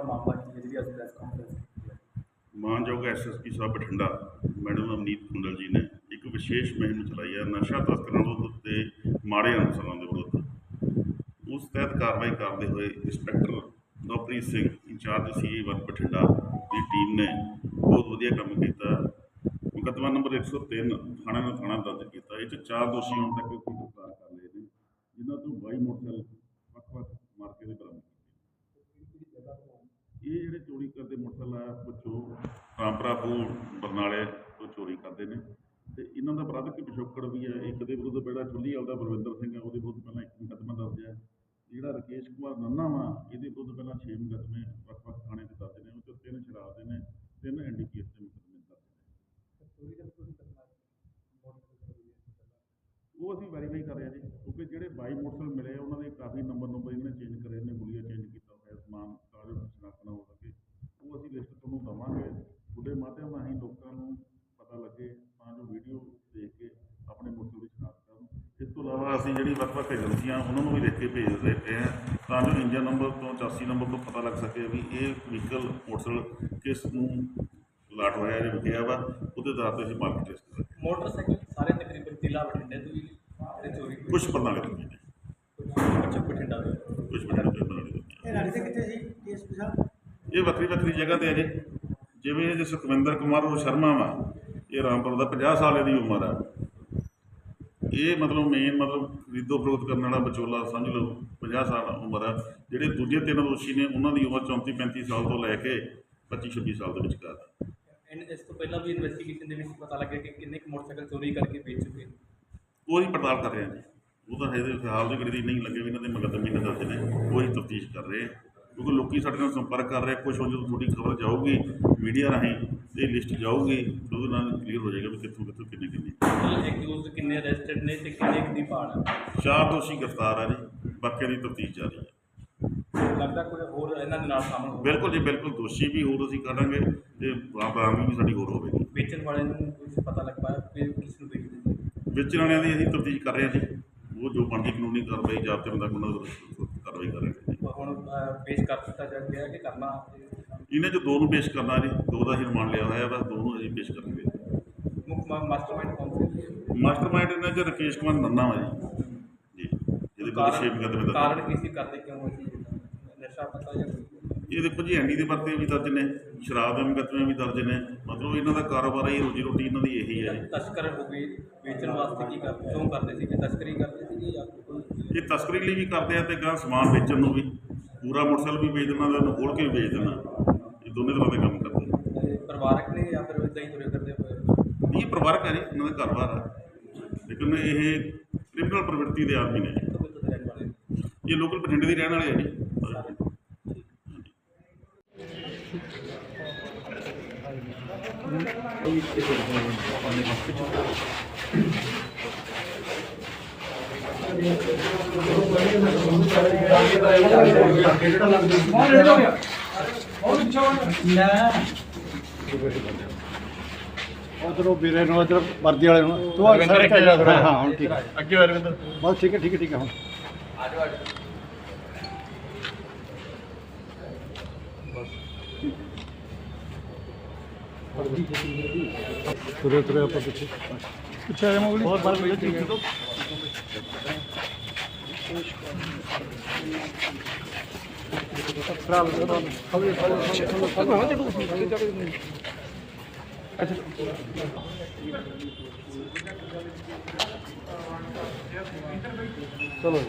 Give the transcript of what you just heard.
ਪੂਰਾ ਮਾਮਲਾ ਕੀ ਹੈ ਜਿਹੜੀ ਅੱਜ ਪ੍ਰੈਸ ਕਾਨਫਰੰਸ ਕੀਤੀ ਹੈ। ਮਾਨਯੋਗ ਐਸਐਸਪੀ ਸਾਹਿਬ ਬਠਿੰਡਾ, ਮੈਡਮ ਅਮਨੀਤ ਕੁੰਡਲ ਜੀ ਨੇ ਇੱਕ ਵਿਸ਼ੇਸ਼ ਮੁਹਿੰਮ ਚਲਾਈ ਹੈ, ਨਸ਼ਾ ਤਸਕਰਾਂ ਵਿਰੁੱਧ ਤੇ ਮਾੜੇ ਅਨਸਰਾਂ ਦੇ ਵਿਰੁੱਧ। ਉਸ ਤਹਿਤ ਕਾਰਵਾਈ ਕਰਦੇ ਹੋਏ inspector Navpreet Singh, incharge C one Bathinda ਦੀ ਟੀਮ ਨੇ ਬਹੁਤ ਵਧੀਆ ਕੰਮ ਕੀਤਾ। ਮੁਕੱਦਮਾ ਨੰਬਰ 103 ਥਾਣੇ ਦਾ ਥਾਣਾ ਦਰਜ ਕੀਤਾ। ਇਹ 'ਚ ਚਾਰ ਦੋਸ਼ੀ ਹੁਣ ਤੱਕ ਅਸੀਂ ਗ੍ਰਿਫਤਾਰ ਕਰ ਲਏ ਨੇ ਜਿਨ੍ਹਾਂ ਤੋਂ 22 ਮੋਟਰਸਾਈਕਲ ਵੱਖ-ਵੱਖ ਮਾਰਕੇ ਦੇ ਬਰਾਮਦ ਕੀਤੇ ਇਹ ਜਿਹੜੇ ਚੋਰੀ ਕਰਦੇ ਮੋਟਰਸਾਈਕਲ ਆ ਵਿੱਚੋਂ ਰਾਮਪੁਰਾ ਬਰਨਾਲੇ ਤੋਂ ਚੋਰੀ ਕਰਦੇ ਨੇ। ਤੇ ਇਹਨਾਂ ਦਾ ਅਪਰਾਧਿਕ ਪਿਛੋਕੜ ਵੀ ਹੈ? ਇੱਕ ਦੇ ਵਿਰੁੱਧ ਜਿਹੜਾ ਚੁੱਲੀ ਵਾਲਾ ਬਲਵਿੰਦਰ ਸਿੰਘ ਹੈ ਉਹਦੇ ਵਿਰੁੱਧ ਪਹਿਲਾਂ ਇੱਕ ਮੁਕੱਦਮਾ ਦਰਜ ਹੈ। ਜਿਹੜਾ ਰਕੇਸ਼ ਕੁਮਾਰ ਨੰਨਾ ਵਾ ਇਹਦੇ ਵਿਰੁੱਧ ਪਹਿਲਾਂ 6 ਮੁਕੱਦਮੇ ਵੱਖ-ਵੱਖ ਥਾਣੇ ਦੇ ਦਰਜ ਨੇ। ਉਹ 'ਚੋਂ ਤਿੰਨ ਸ਼ਰਾਬ ਦੇ ਨੇ ਤਿੰਨ ਐਨਡੀਪੀਐਸ ਦੇ ਮੁਕੱਦਮੇ ਦਰਜ ਨੇ। ਉਹ ਅਸੀਂ ਵੈਰੀਫਾਈ ਕਰ ਰਹੇ ਹਾਂ ਜੀ ਕਿਉਂਕਿ ਜਿਹੜੇ 22 ਮੋਟਰਸਾਈਕਲ ਮਿਲੇ ਆ, ਉਹਨਾਂ ਦੇ ਕਾਫੀ ਨੰਬਰ ਨੰਬਰ ਇਹਨਾਂ ਨੇ ਚੇਂਜ ਕਰੇ ਨੇ ਗੁਲੀਆ ਚੇਂਜ ਕੀਤਾ ਹੋਇਆ ਸਮਾਨ ਤਾਂ ਜੋ ਸ਼ਨਾਖਤ ਨਾ ਹੋ ਸਕੇ। ਉਹ ਅਸੀਂ ਲਿਸਟ ਤੁਹਾਨੂੰ ਦਵਾਂਗੇ। ਤੁਹਾਡੇ ਮਾਧਿਅਮ ਰਾਹੀਂ ਲੋਕਾਂ ਨੂੰ ਪਤਾ ਲੱਗੇ ਤਾਂ ਜੋ ਵੀਡੀਓ ਦੇਖ ਕੇ ਆਪਣੇ ਮੋਟਰਸਾਈਕਲ ਦੀ ਸ਼ਨਾਖਤ ਕਰਨ ਇਸ ਤੋਂ ਇਲਾਵਾ ਅਸੀਂ ਜਿਹੜੀ ਵੱਖ-ਵੱਖ ਏਜੰਸੀਆਂ ਉਹਨਾਂ ਨੂੰ ਵੀ ਲਿਖ ਕੇ ਭੇਜ ਦਿੱਤੇ ਆ ਤਾਂ ਜੋ ਇੰਜਨ ਨੰਬਰ ਤੋਂ 84 ਨੰਬਰ ਤੋਂ ਪਤਾ ਲੱਗ ਸਕੇ ਵੀ ਇਹ ਵਹੀਕਲ ਮੋਟਰਸਾਈਕਲ ਕਿਸ ਨੂੰ ਲਾਟ ਹੋਇਆ ਜਾਂ ਵਿਕਿਆ ਵਾ ਉਹਦੇ ਆਧਾਰ ਤੇ ਅਸੀਂ ਮਾਰਕੀਟ ਟੈਸਟ ਕਰਾਂਗੇ ਮੋਟਰਸਾਈਕਲ ਸਾਰੇ ਤਕਰੀਬਨ ਜ਼ਿਲ੍ਹਾ ਬਠਿੰਡੇ ਤੋਂ ਹੀ ਜਿਹੜੇ ਚੋਰੀ ਕੁਝ ਬਰਨਾਲੇ ਤੋਂ ਨੇ ਕੁਝ ਬਠਿੰਡਾ ਦੇ ਕੁਝ ਬਰਨਾਲੇ ਤੋਂ ਬਰਨਾਲੇ ਤੋਂ ਇਹ ਲੜਦੇ ਕਿੱਥੇ ਸੀ? ਡੀਐਸਪੀ ਸਾਹਿਬ ਇਹ ਵੱਖਰੀ ਵੱਖਰੀ ਜਗ੍ਹਾ ਤੇ ਆ ਜੀ। ਜਿਵੇਂ ਇਹ ਸੁਖਵਿੰਦਰ ਕੁਮਾਰ ਉਹ ਸ਼ਰਮਾ ਵਾ ਇਹ ਰਾਮਪੁਰ ਦਾ 50 ਸਾਲ ਦੀ ਉਮਰ ਆ। ਇਹ ਮਤਲਬ ਮੇਨ ਮਤਲਬ ਖਰੀਦੋ ਫਰੋਖਤ ਕਰਨ ਵਾਲਾ ਵਿਚੋਲਾ ਸਮਝ ਲਓ 50 ਸਾਲ ਉਮਰ ਆ। ਜਿਹੜੇ ਦੂਜੇ ਤਿੰਨ ਦੋਸ਼ੀ ਨੇ ਉਹਨਾਂ ਦੀ ਉਮਰ 34 35 ਸਾਲ ਤੋਂ ਲੈ ਕੇ 25 26 ਸਾਲ ਦੇ ਵਿਚਕਾਰ। ਆ। ਇਸ ਤੋਂ ਪਹਿਲਾਂ ਵੀ ਇਨਵੈਸਟੀਗੇਸ਼ਨ ਦੇ ਵਿੱਚ ਪਤਾ ਲੱਗਿਆ ਕਿ ਕਿੰਨੇ ਕੁ ਮੋਟਰਸਾਈਕਲ ਚੋਰੀ ਕਰਕੇ ਵੇਚ ਚੁੱਕੇ ਨੇ। ਉਹ ਅਸੀਂ ਪੜਤਾਲ ਕਰ ਰਹੇ ਹਾਂ ਜੀ। ਉਹ ਤਾਂ ਹਜੇ ਦੀ ਦੀ ਨਹੀਂ ਲੱਗੇ ਵੀ ਇਹਨਾਂ ਦੇ ਮੁਕੱਦਮੇ ਦਰਜ ਨੇ। ਉਹ ਤਫਤੀਸ਼ ਕਰ ਰਹੇ ਕਿਉਂਕਿ ਲੋਕੀ ਸਾਡੇ ਨਾਲ ਸੰਪਰਕ ਕਰ ਰਹੇ ਕੁਝ ਹੁਣ ਜਦੋਂ ਤੁਹਾਡੀ ਖਬਰ ਜਾਊਗੀ ਮੀਡੀਆ ਰਾਹੀਂ ਇਹ ਲਿਸਟ ਜਾਊਗੀ ਤੇ ਉਹਦੇ ਨਾਲ ਕਲੀਅਰ ਹੋ ਜਾਏਗਾ ਵੀ ਕਿੱਥੋਂ ਕਿੱਥੋਂ ਕਿੰਨੇ ਕਿੰਨੇ। ਮਤਲਬ ਐਕਿਊਜ਼ਡ ਕਿੰਨੇ ਅਰੈਸਟਡ ਨੇ ਤੇ ਕਿੰਨੇ ਕੁ ਦੀ ਭਾਲ ਹੈ ਚਾਰ ਦੋਸ਼ੀ ਗ੍ਰਿਫਤਾਰ ਆ ਜੀ ਬਾਕੀਆਂ ਦੀ ਤਫਤੀਸ਼ ਜਾਰੀ ਹੈ ਲੱਗਦਾ ਕੋਈ ਹੋਰ ਇਹਨਾਂ ਦੇ ਨਾਲ ਸ਼ਾਮਲ ਹੋ ਬਿਲਕੁਲ ਜੀ ਬਿਲਕੁਲ ਦੋਸ਼ੀ ਵੀ ਹੋਰ ਅਸੀਂ ਕੱਢਾਂਗੇ ਤੇ ਬਰਾਮਦਗੀ ਵੀ ਸਾਡੀ ਹੋਰ ਹੋਵੇਗੀ। ਵੇਚਣ ਵਾਲੇ ਨੂੰ ਕੁਝ ਪਤਾ ਲੱਗ ਪਾਇਆ ਕਿ ਕਿਸ ਨੂੰ ਵੇਚਦੇ ਸੀ? ਵੇਚਣ ਵਾਲਿਆਂ ਦੀ ਅਸੀਂ ਤਫਤੀਸ਼ ਕਰ ਰਹੇ ਹਾਂ ਜੀ ਉਹ ਜੋ ਬਣਦੀ ਕਾਨੂੰਨੀ ਕਾਰਵਾਈ ਜਾਬਤੇ ਬੰਦਾ ਉਹਨਾਂ ਦੀ ਕਾਰਵਾਈ ਕਰਾਂਗੇ ਜੀ ਹੁਣ ਪੇਸ਼ ਕਰ ਦਿੱਤਾ ਜਾ ਗਿਆ ਕਿ ਕਰਨਾ ਇਹਨਾਂ 'ਚ ਦੋ ਨੂੰ ਪੇਸ਼ ਕਰਨਾ ਜੀ ਦੋ ਦਾ ਹੀ ਰਿਮਾਂਡ ਲਿਆ ਹੋਇਆ ਵਾ ਦੋ ਨੂੰ ਅਸੀਂ ਪੇਸ਼ ਕਰਾਂਗੇ ਮੁੱਖ ਮਾਸਟਰਮਾਈਂਡ ਕੌਣ ਸੀ? ਮਾਸਟਰਮਾਈਂਡ ਇਹਨਾਂ 'ਚ ਰਕੇਸ਼ ਕੁਮਾਰ ਨੰਨਾ ਵਾ ਜੀ। ਜੀ ਜਿਹਦੇ ਕੋਲ ਛੇ ਮੁਕੱਦਮੇ ਕਾਰਨ ਕੀ ਸੀ? ਕਰਦੇ ਕਿਉਂ ਸੀ ਨਸ਼ਾ ਪਤਾ ਜਾਂ ਇਹ ਦੇਖੋ ਜੀ ਐਂਡੀ ਦੇ ਵਰਤੇ ਵੀ ਦਰਜ ਨੇ ਸ਼ਰਾਬ ਦੇ ਮੁਕੱਦਮੇ ਵੀ ਦਰਜ ਨੇ ਮਤਲਬ ਇਹਨਾਂ ਦਾ ਕਾਰੋਬਾਰ ਹੀ ਰੋਜੀ ਰੋਟੀ ਇਹਨਾਂ ਦੀ ਇਹੀ ਹੈ ਤਸਕਰ ਹੋ ਗਈ ਵੇਚਣ ਵਾਸਤੇ ਕੀ ਕਰਦੇ? ਕਿਉਂ ਕਰਦੇ ਸੀ ਕਿ ਤਸਕਰੀ ਕਰਦੇ ਸੀ ਜਾਂ ਇਹ ਤਸਕਰੀ ਲਈ ਵੀ ਕਰਦੇ ਆ ਤੇ ਗਾਂ ਸਮਾਨ ਵੇਚਣ ਨੂੰ ਵੀ। ਪੂਰਾ ਮੋਟਰਸਾਈਕਲ ਵੀ ਵੇਚ ਦੇਣਾ ਤੇ ਉਹਨੂੰ ਖੋਲ ਕੇ ਵੀ ਵੇਚ ਦੇਣਾ ਇਹ ਦੋਨੇ ਤਰ੍ਹਾਂ ਦੇ ਕੰਮ ਕਰਦੇ ਆ। ਪਰਿਵਾਰਕ ਨੇ ਜਾਂ ਫਿਰ ਇਦਾਂ ਹੀ ਤੁਰੇ ਕਰਦੇ ਹੋਏ ਨਹੀਂ ਇਹ ਪਰਿਵਾਰਕ ਹੈ ਜੀ ਇਹਨਾਂ ਦਾ ਘਰ-ਬਾਰ ਆ ਲੇਕਿਨ ਇਹ ਕ੍ਰਿਮੀਨਲ ਪ੍ਰਵਿਰਤੀ ਦੇ ਆਦਮੀ ਨੇ ਜੀ। ਤੋਂ ਕਿਤੋਂ ਦੇ ਰਹਿਣ ਵਾਲੇ ਨੇ? ਇਹ ਲੋਕਲ ਬਠਿੰਡੇ ਦੇ ਰਹਿਣ ਵਾਲੇ ਆ ਜੀ ਉਧਰੋਂ ਵੀਰੇ ਨੂੰ ਉਧਰ ਵਰਦੀ ਵਾਲੇ ਨੂੰ। ਤੂੰ ਅਰਵਿੰਦਰ ਇੱਥੇ ਜਾ ਥੋੜਾ ਹਾਂ ਹੁਣ ਠੀਕ ਅੱਗੇ ਅਰਵਿੰਦਰ। ਬਸ ਠੀਕ ਹੈ ਠੀਕ ਹੈ ਠੀਕ ਹੈ ਹੁਣ। ਤੁਰੇ ਤੁਰੇ ਆਪਾਂ ਪਿੱਛੇ। ਪਿੱਛੇ ਆ ਜਾ ਮੋਗਲੀ ਬਹੁਤ ਬਾਰ ਮਿਲੇ ਠੀਕ ਹੈ ਚਲੋ